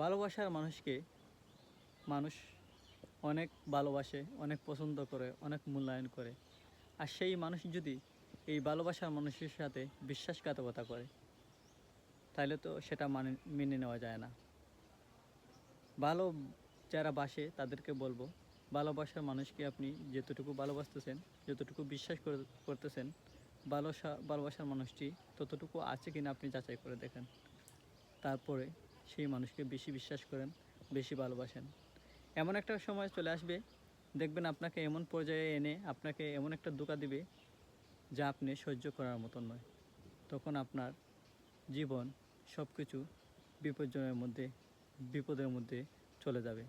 ভালোবাসার মানুষকে মানুষ অনেক ভালোবাসে, অনেক পছন্দ করে, অনেক মূল্যায়ন করে। আর সেই মানুষ যদি এই ভালোবাসার মানুষের সাথে বিশ্বাসঘাতকতা করে, তাহলে তো সেটা মানে মেনে নেওয়া যায় না। ভালো যারা বাসে, তাদেরকে বলব, ভালোবাসার মানুষকে আপনি যতটুকু ভালোবাসতেছেন, যতটুকু বিশ্বাস করে- করতেছেন ভালোবাসা ভালোবাসার মানুষটি ততটুকু আছে কিনা আপনি যাচাই করে দেখেন। তারপরে সেই মানুষকে বেশি বিশ্বাস করেন, বেশি ভালোবাসেন। এমন একটা সময় চলে আসবে, দেখবেন আপনাকে এমন পর্যায়ে এনে আপনাকে এমন একটা দোকা দিবে যা আপনি সহ্য করার মতন নয়। তখন আপনার জীবন সব কিছু বিপর্যয়ের মধ্যে, বিপদের মধ্যে চলে যাবে।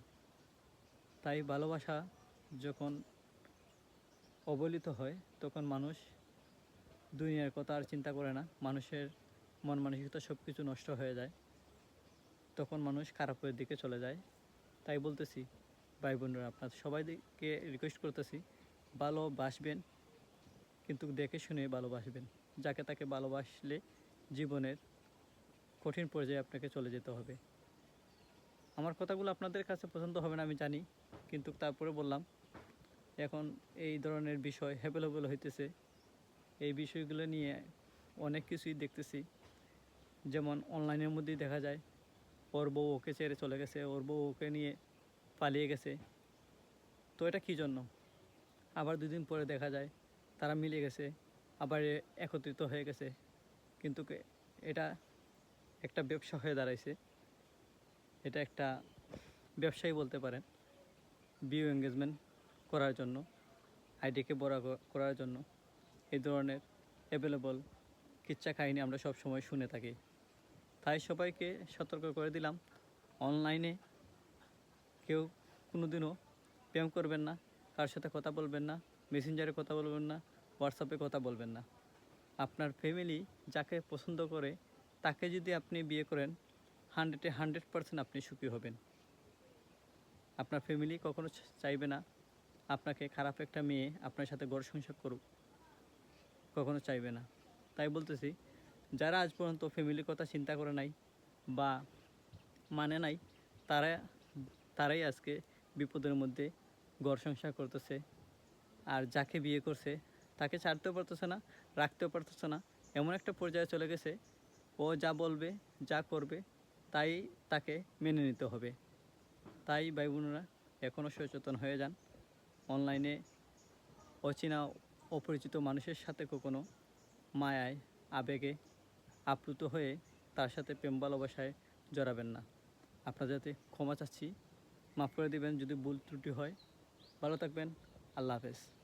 তাই ভালোবাসা যখন অবলিত হয়, তখন মানুষ দুনিয়ার কথা আর চিন্তা করে না। মানুষের মন মানসিকতা সব কিছু নষ্ট হয়ে যায়। তখন মানুষ খারাপের দিকে চলে যায়। তাই বলতেছি, ভাই বোনরা, আপনার সবাইকে রিকোয়েস্ট করতেছি, ভালোবাসবেন, কিন্তু দেখে শুনে ভালোবাসবেন। যাকে তাকে ভালোবাসলে জীবনের কঠিন পর্যায়ে আপনাকে চলে যেতে হবে। আমার কথাগুলো আপনাদের কাছে পছন্দ হবে না, আমি জানি, কিন্তু তারপরে বললাম, এখন এই ধরনের বিষয় হেবেলেবেল হইতেছে। এই বিষয়গুলো নিয়ে অনেক কিছুই দেখতেছি। যেমন অনলাইনের মধ্যেই দেখা যায় ওর বউ ওকে ছেড়ে চলে গেছে, ওর বউ ওকে নিয়ে পালিয়ে গেছে। তো এটা কী জন্য? আবার দুদিন পরে দেখা যায়, তারা মিলে গেছে, আবার একত্রিত হয়ে গেছে। কিন্তু এটা একটা ব্যবসা হয়ে দাঁড়াইছে। এটা একটা ব্যবসায়ী বলতে পারেন। বিউ এঙ্গেজমেন্ট করার জন্য আইডিকে বড় করার জন্য। এই ধরনের অ্যাভেলেবল কিচ্ছা কাহিনী আমরা সব সময় শুনে থাকি। তাই সবাইকে সতর্ক করে দিলাম। অনলাইনে কেউ কোনোদিনও প্রেম করবেন না কার সাথে কথা বলবেন না মেসেঞ্জারে কথা বলবেন না হোয়াটসঅ্যাপে কথা বলবেন না। আপনার ফ্যামিলি যাকে পছন্দ করে, তাকে যদি আপনি বিয়ে করেন হান্ড্রেডে হান্ড্রেড পার্সেন্ট আপনি সুখী হবেন। আপনার ফ্যামিলি কখনো চাইবে না। আপনাকে খারাপ একটা মেয়ে আপনার সাথে গড় সংসার করুক, কখনো চাইবে না। তাই বলতেছি যারা আজ পর্যন্ত ফ্যামিলির কথা চিন্তা করে নাই বা মানে নাই, তারা, তারাই আজকে বিপদের মধ্যে গড় সংসার করতেছে। আর যাকে বিয়ে করছে, তাকে ছাড়তেও পারতেছে না, রাখতেও পারতেছে না। এমন একটা পর্যায়ে চলে গেছে, ও যা বলবে, যা করবে, তাই তাকে মেনে নিতে হবে। তাই ভাই বোনেরা এখনও সচেতন হয়ে যান। অনলাইনে অচেনা, অপরিচিত মানুষের সাথে কখনো মায়ায়, আবেগে আপ্লুত হয়ে তার সাথে প্রেম ভালোবাসায় জড়াবেন না। আপনার যাতে ক্ষমা চাচ্ছি, মাফ করে দেবেন যদি ভুল ত্রুটি হয়। ভালো থাকবেন, আল্লাহ হাফেজ।